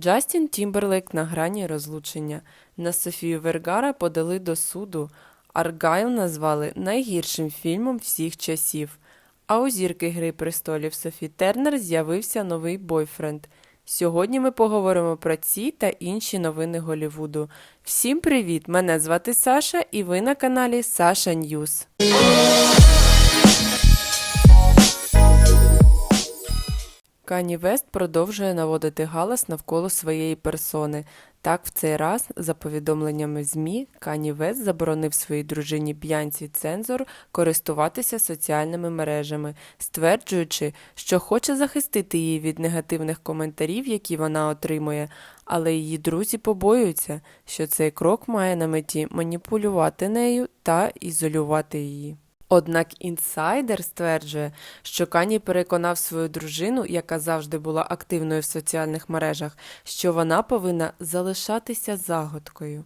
Джастін Тімберлейк на грані розлучення. На Софію Вергара подали до суду. Аргайл назвали найгіршим фільмом всіх часів. А у зірки Гри престолів Софі Тернер з'явився новий бойфренд. Сьогодні ми поговоримо про ці та інші новини Голівуду. Всім привіт! Мене звати Саша, і ви на каналі Саша Ньюс. Кані Вест продовжує наводити галас навколо своєї персони. Так, в цей раз, за повідомленнями ЗМІ, Кані Вест заборонив своїй дружині Б'янці Цензор користуватися соціальними мережами, стверджуючи, що хоче захистити її від негативних коментарів, які вона отримує, але її друзі побоюються, що цей крок має на меті маніпулювати нею та ізолювати її. Однак інсайдер стверджує, що Кані переконав свою дружину, яка завжди була активною в соціальних мережах, що вона повинна залишатися загадкою.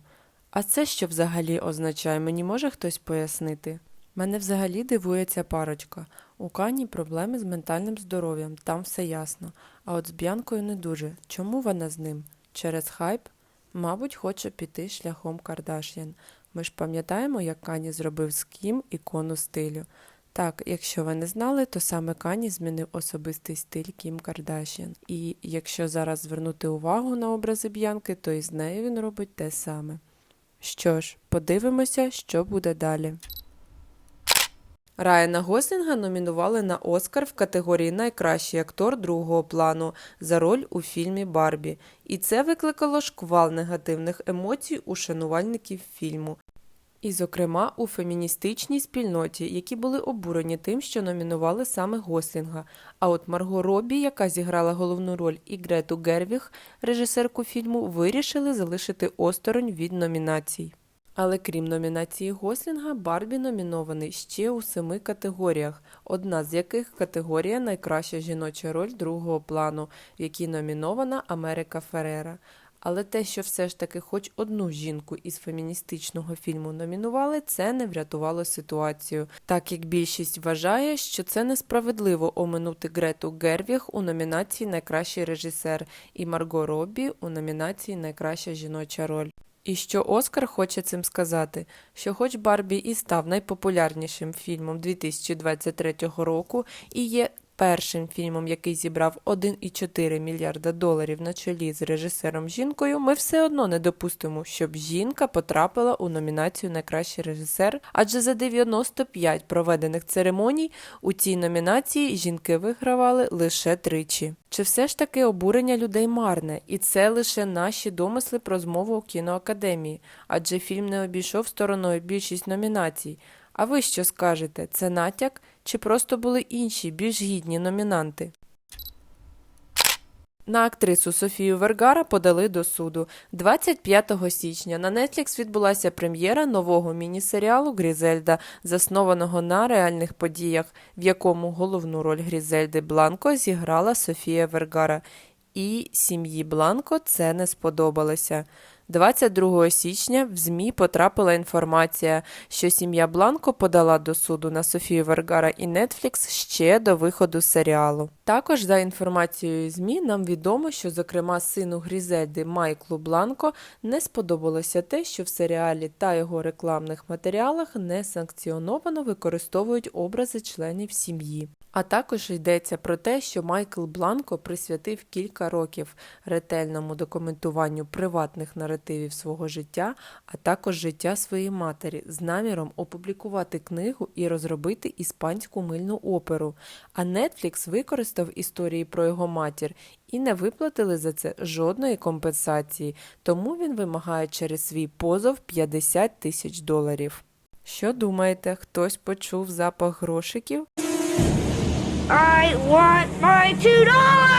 А це що взагалі означає, мені може хтось пояснити? Мене взагалі дивує ця парочка. У Кані проблеми з ментальним здоров'ям, там все ясно. А от з Б'янкою не дуже. Чому вона з ним? Через хайп? Мабуть, хоче піти шляхом Кардаш'ян. Ми ж пам'ятаємо, як Кані зробив з Кім ікону стилю. Так, якщо ви не знали, то саме Кані змінив особистий стиль Кім Кардашян. І якщо зараз звернути увагу на образи Б'янки, то і з нею він робить те саме. Що ж, подивимося, що буде далі. Райана Гослінга номінували на Оскар в категорії Найкращий актор другого плану за роль у фільмі Барбі, і це викликало шквал негативних емоцій у шанувальників фільму. І, зокрема, у феміністичній спільноті, які були обурені тим, що номінували саме Гослінга. А от Марго Робі, яка зіграла головну роль, і Грету Гервіг, режисерку фільму, вирішили залишити осторонь від номінацій. Але крім номінації Гослінга, Барбі номінований ще у семи категоріях, одна з яких категорія Найкраща жіноча роль другого плану, в якій номінована Америка Ферера. Але те, що все ж таки хоч одну жінку із феміністичного фільму номінували, це не врятувало ситуацію, так як більшість вважає, що це несправедливо оминути Грету Гервіг у номінації Найкращий режисер і Марго Роббі у номінації Найкраща жіноча роль. І що Оскар хоче цим сказати, що хоч Барбі і став найпопулярнішим фільмом 2023 року і є першим фільмом, який зібрав 1,4 мільярда доларів на чолі з режисером жінкою, ми все одно не допустимо, щоб жінка потрапила у номінацію Найкращий режисер, адже за 95 проведених церемоній у цій номінації жінки вигравали лише тричі. Чи все ж таки обурення людей марне, і це лише наші домисли про змову у кіноакадемії, адже фільм не обійшов стороною більшість номінацій. А ви що скажете? Це натяк чи просто були інші, більш гідні номінанти? На актрису Софію Вергара подали до суду. 25 січня на Netflix відбулася прем'єра нового міні-серіалу Грізельда, заснованого на реальних подіях, в якому головну роль Грізельди Бланко зіграла Софія Вергара. І сім'ї Бланко це не сподобалося. 22 січня в ЗМІ потрапила інформація, що сім'я Бланко подала до суду на Софію Вергара і Netflix ще до виходу серіалу. Також, за інформацією ЗМІ, нам відомо, що, зокрема, сину Грізельди Майклу Бланко не сподобалося те, що в серіалі та його рекламних матеріалах не санкціоновано використовують образи членів сім'ї. А також йдеться про те, що Майкл Бланко присвятив кілька років ретельному документуванню приватних наративів свого життя, а також життя своєї матері з наміром опублікувати книгу і розробити іспанську мильну оперу. А Netflix використав історії про його матір і не виплатили за це жодної компенсації, тому він вимагає через свій позов 50 тисяч доларів. Що думаєте, хтось почув запах грошиків? I want my two dollars!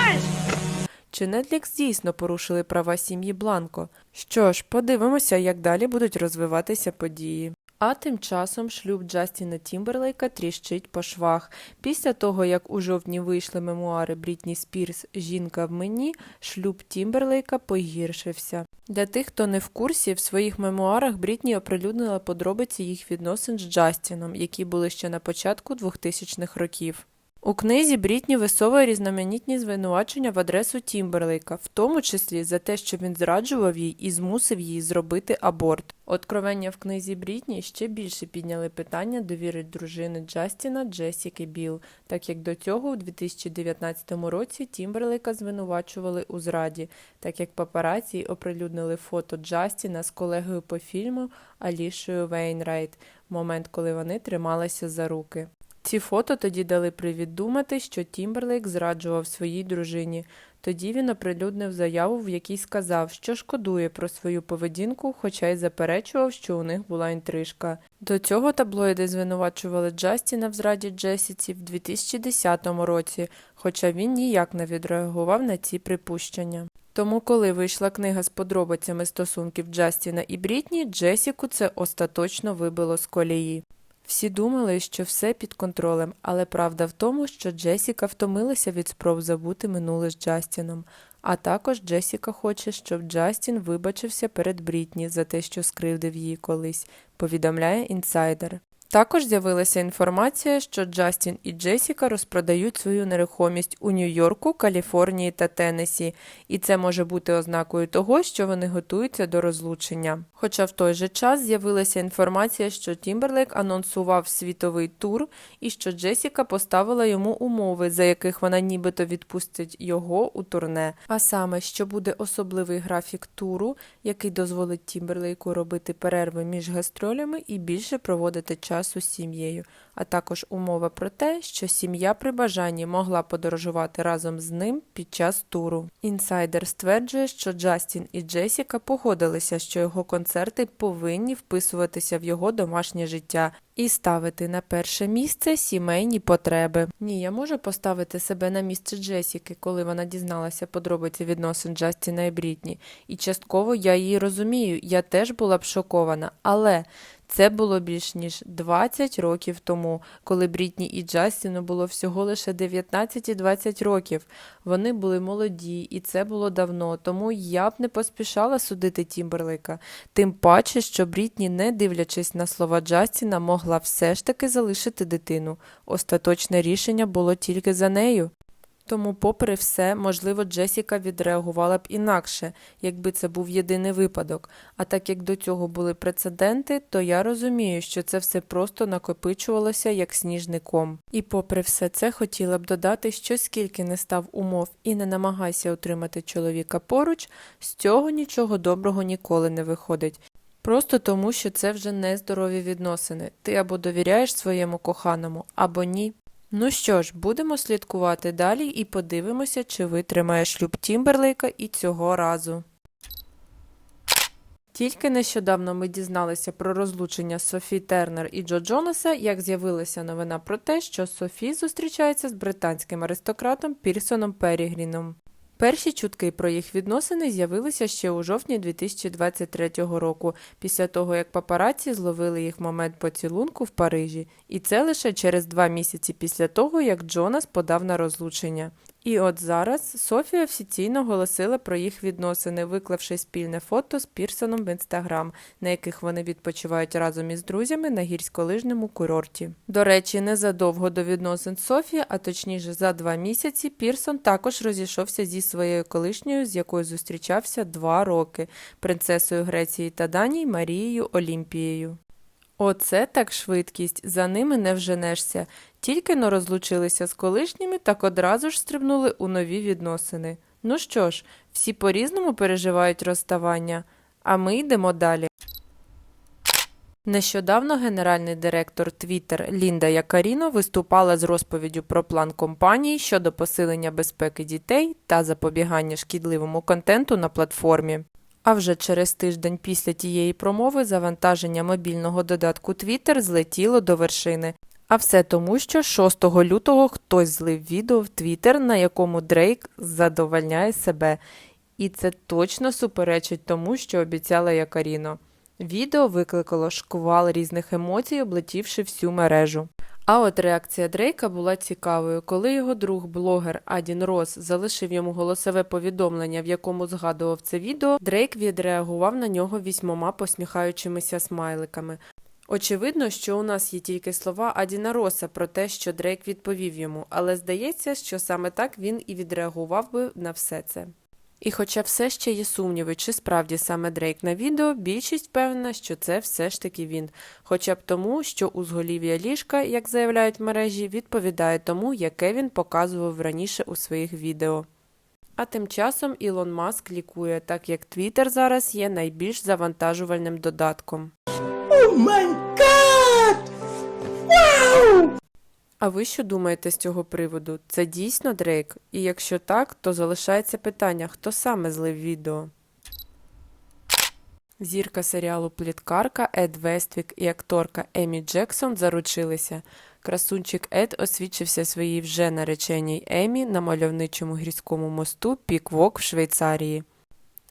Чи Netflix дійсно порушили права сім'ї Бланко? Що ж, подивимося, як далі будуть розвиватися події. А тим часом шлюб Джастіна Тімберлейка тріщить по швах. Після того, як у жовтні вийшли мемуари Брітні Спірс Жінка в мені, шлюб Тімберлейка погіршився. Для тих, хто не в курсі, в своїх мемуарах Брітні оприлюднила подробиці їх відносин з Джастіном, які були ще на початку 2000-х років. У книзі Брітні висовує різноманітні звинувачення в адресу Тімберлейка, в тому числі за те, що він зраджував їй і змусив її зробити аборт. Откровення в книзі Брітні ще більше підняли питання довіри дружини Джастіна Джесіки Біл, так як до цього у 2019 році Тімберлейка звинувачували у зраді, так як папараці оприлюднили фото Джастіна з колегою по фільму Алішою Вейнрайт, момент, коли вони трималися за руки. Ці фото тоді дали привід думати, що Тімберлейк зраджував своїй дружині. Тоді він оприлюднив заяву, в якій сказав, що шкодує про свою поведінку, хоча й заперечував, що у них була інтрижка. До цього таблоїди звинувачували Джастіна в зраді Джесіці в 2010 році, хоча він ніяк не відреагував на ці припущення. Тому, коли вийшла книга з подробицями стосунків Джастіна і Брітні, Джесіку це остаточно вибило з колії. Всі думали, що все під контролем, але правда в тому, що Джесіка втомилася від спроб забути минуле з Джастіном. А також Джесіка хоче, щоб Джастін вибачився перед Брітні за те, що скривдив її колись, повідомляє інсайдер. Також з'явилася інформація, що Джастін і Джесіка розпродають свою нерухомість у Нью-Йорку, Каліфорнії та Теннесі, і це може бути ознакою того, що вони готуються до розлучення. Хоча в той же час з'явилася інформація, що Тімберлейк анонсував світовий тур і що Джесіка поставила йому умови, за яких вона нібито відпустить його у турне. А саме, що буде особливий графік туру, який дозволить Тімберлейку робити перерви між гастролями і більше проводити часу з сім'єю, а також умова про те, що сім'я при бажанні могла подорожувати разом з ним під час туру. Інсайдер стверджує, що Джастін і Джесіка погодилися, що його концерти повинні вписуватися в його домашнє життя і ставити на перше місце сімейні потреби. Ні, я можу поставити себе на місце Джесіки, коли вона дізналася подробиці відносин Джастіна і Брітні, і частково я її розумію, я теж була б шокована, але це було більш ніж 20 років тому, коли Брітні і Джастіну було всього лише 19 і 20 років. Вони були молоді, і це було давно, тому я б не поспішала судити Тімберлейка. Тим паче, що Брітні, не дивлячись на слова Джастіна, могла все ж таки залишити дитину. Остаточне рішення було тільки за нею. Тому, попри все, можливо, Джесіка відреагувала б інакше, якби це був єдиний випадок. А так як до цього були прецеденти, то я розумію, що це все просто накопичувалося як сніжний ком. І попри все це хотіла б додати, що скільки не став умов і не намагайся утримати чоловіка поруч, з цього нічого доброго ніколи не виходить. Просто тому, що це вже нездорові відносини. Ти або довіряєш своєму коханому, або ні. Ну що ж, будемо слідкувати далі і подивимося, чи витримає шлюб Тімберлейка і цього разу. Тільки нещодавно ми дізналися про розлучення Софі Тернер і Джо Джонаса, як з'явилася новина про те, що Софі зустрічається з британським аристократом Пірсоном Перігріном. Перші чутки про їх відносини з'явилися ще у жовтні 2023 року, після того як папараці зловили їх в момент поцілунку в Парижі, і це лише через два місяці після того, як Джонас подав на розлучення. І от зараз Софія офіційно оголосила про їх відносини, виклавши спільне фото з Пірсоном в інстаграм, на яких вони відпочивають разом із друзями на гірськолижному курорті. До речі, незадовго до відносин Софії, а точніше за два місяці, Пірсон також розійшовся зі своєю колишньою, з якою зустрічався два роки, принцесою Греції та Данії Марією Олімпією. Оце так швидкість, за ними не вженешся. Тільки но розлучилися з колишніми, так одразу ж стрибнули у нові відносини. Ну що ж, всі по-різному переживають розставання, а ми йдемо далі. Нещодавно генеральний директор Twitter Лінда Якаріно виступала з розповіддю про план компанії щодо посилення безпеки дітей та запобігання шкідливому контенту на платформі. А вже через тиждень після тієї промови завантаження мобільного додатку Twitter злетіло до вершини. А все тому, що 6 лютого хтось злив відео в Twitter, на якому Дрейк задовольняє себе. І це точно суперечить тому, що обіцяла Якаріно. Відео викликало шквал різних емоцій, облетівши всю мережу. А от реакція Дрейка була цікавою. Коли його друг, блогер Адін Рос залишив йому голосове повідомлення, в якому згадував це відео, Дрейк відреагував на нього вісьмома посміхаючимися смайликами. Очевидно, що у нас є тільки слова Адіна Роса про те, що Дрейк відповів йому, але здається, що саме так він і відреагував би на все це. І хоча все ще є сумніви, чи справді саме Дрейк на відео, більшість впевнена, що це все ж таки він, хоча б тому, що узголів'я ліжка, як заявляють мережі, відповідає тому, яке він показував раніше у своїх відео. А тим часом Ілон Маск лікує, так як Твіттер зараз є найбільш завантажувальним додатком. Oh my god! Wow! А ви що думаєте з цього приводу? Це дійсно Дрейк? І якщо так, то залишається питання, хто саме злив відео? Зірка серіалу Пліткарка Ед Вествік і акторка Емі Джексон заручилися. Красунчик Ед освідчився своїй вже нареченій Емі на мальовничому гірському мосту Піквок в Швейцарії.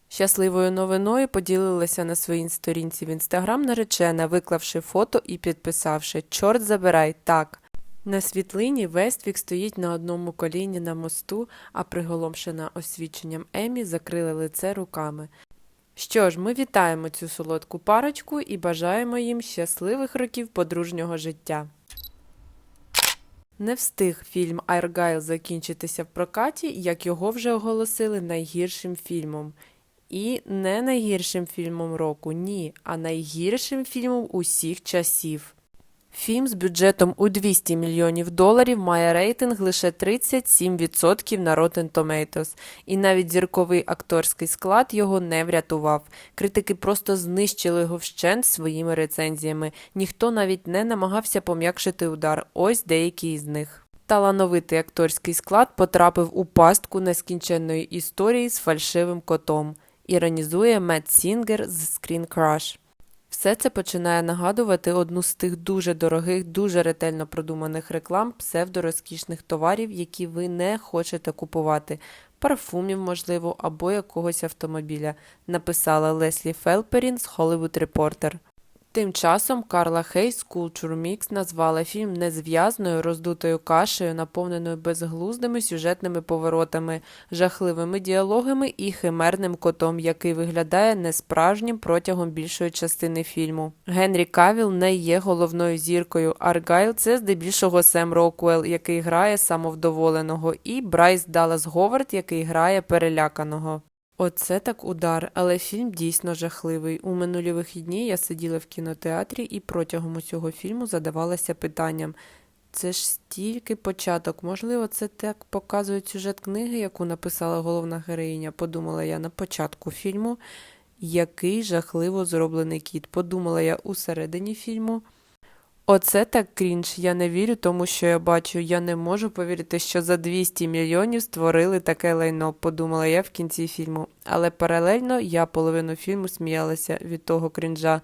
Щасливою новиною поділилася на своїй сторінці в інстаграм наречена, виклавши фото і підписавши Чорт забирай так. На світлині Вествік стоїть на одному коліні на мосту, а приголомшена освіченням Емі закрила лице руками. Що ж, ми вітаємо цю солодку парочку і бажаємо їм щасливих років подружнього життя. Не встиг фільм Аргайл закінчитися в прокаті, як його вже оголосили найгіршим фільмом. І не найгіршим фільмом року, ні, а найгіршим фільмом усіх часів. Фільм з бюджетом у 200 мільйонів доларів має рейтинг лише 37% на Rotten Tomatoes, і навіть зірковий акторський склад його не врятував. Критики просто знищили його вщент своїми рецензіями. Ніхто навіть не намагався пом'якшити удар. Ось деякі із них. Талановитий акторський склад потрапив у пастку нескінченної історії з фальшивим котом. Іронізує Мет Сінгер з Screen Crush. Все це починає нагадувати одну з тих дуже дорогих, дуже ретельно продуманих реклам псевдорозкішних товарів, які ви не хочете купувати, парфумів, можливо, або якогось автомобіля, написала Леслі Фелперін з Hollywood Reporter. Тим часом Карла Хейс Culture Mix назвала фільм незв'язною роздутою кашею, наповненою безглуздими сюжетними поворотами, жахливими діалогами і химерним котом, який виглядає несправжнім протягом більшої частини фільму. Генрі Кавіл не є головною зіркою. Аргайл це здебільшого Сем Роквелл, який грає самовдоволеного, і Брайс Даллас Говард, який грає переляканого. Оце так удар, але фільм дійсно жахливий. У минулі вихідні я сиділа в кінотеатрі і протягом усього фільму задавалася питанням. Це ж стільки початок. Можливо, це так показує сюжет книги, яку написала головна героїня, подумала я на початку фільму. Який жахливо зроблений кіт, подумала я у середині фільму. Оце так крінж. Я не вірю тому, що я бачу. Я не можу повірити, що за 200 мільйонів створили таке лайно, подумала я в кінці фільму. Але паралельно я половину фільму сміялася від того крінжа.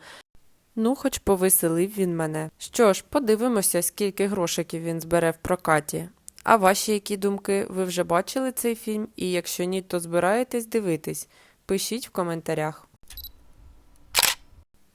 Ну, хоч повеселив він мене. Що ж, подивимося, скільки грошиків він збере в прокаті. А ваші які думки? Ви вже бачили цей фільм? І якщо ні, то збираєтесь дивитись? Пишіть в коментарях.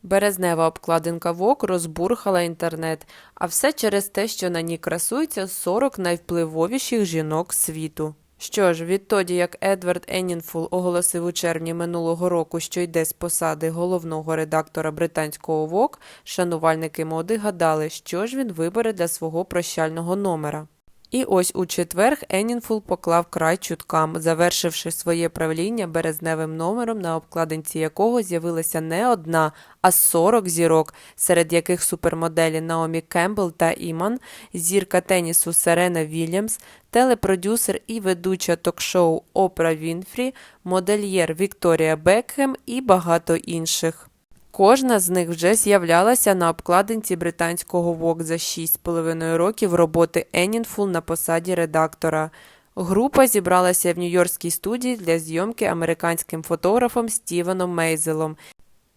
Березнева обкладинка ВОК розбурхала інтернет, а все через те, що на ній красується 40 найвпливовіших жінок світу. Що ж, відтоді як Едвард Енінфул оголосив у червні минулого року, що йде з посади головного редактора британського ВОК, шанувальники моди гадали, що ж він вибере для свого прощального номера. І ось у четверг Енінфул поклав край чуткам, завершивши своє правління березневим номером, на обкладинці якого з'явилася не одна, а 40 зірок, серед яких супермоделі Наомі Кембл та Іман, зірка тенісу Серена Вільямс, телепродюсер і ведуча ток-шоу Опра Вінфрі, модельєр Вікторія Бекхем і багато інших. Кожна з них вже з'являлася на обкладинці британського ВОК за 6,5 років роботи Енінфул на посаді редактора. Група зібралася в нью-йоркській студії для зйомки американським фотографом Стівеном Мейзелом.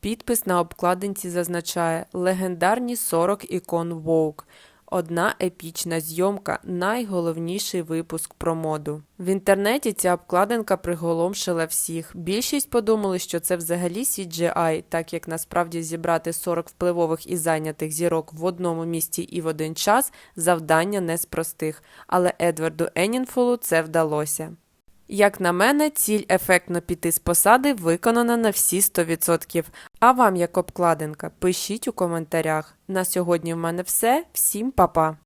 Підпис на обкладинці зазначає легендарні 40 ікон Vogue. Одна епічна зйомка найголовніший випуск про моду. В інтернеті ця обкладинка приголомшила всіх. Більшість подумали, що це взагалі CGI, так як насправді зібрати 40 впливових і зайнятих зірок в одному місці і в один час завдання не з простих. Але Едварду Енінфолу це вдалося. Як на мене, ціль ефектно піти з посади виконана на всі 100%. А вам як обкладинка? Пишіть у коментарях. На сьогодні в мене все. Всім па-па!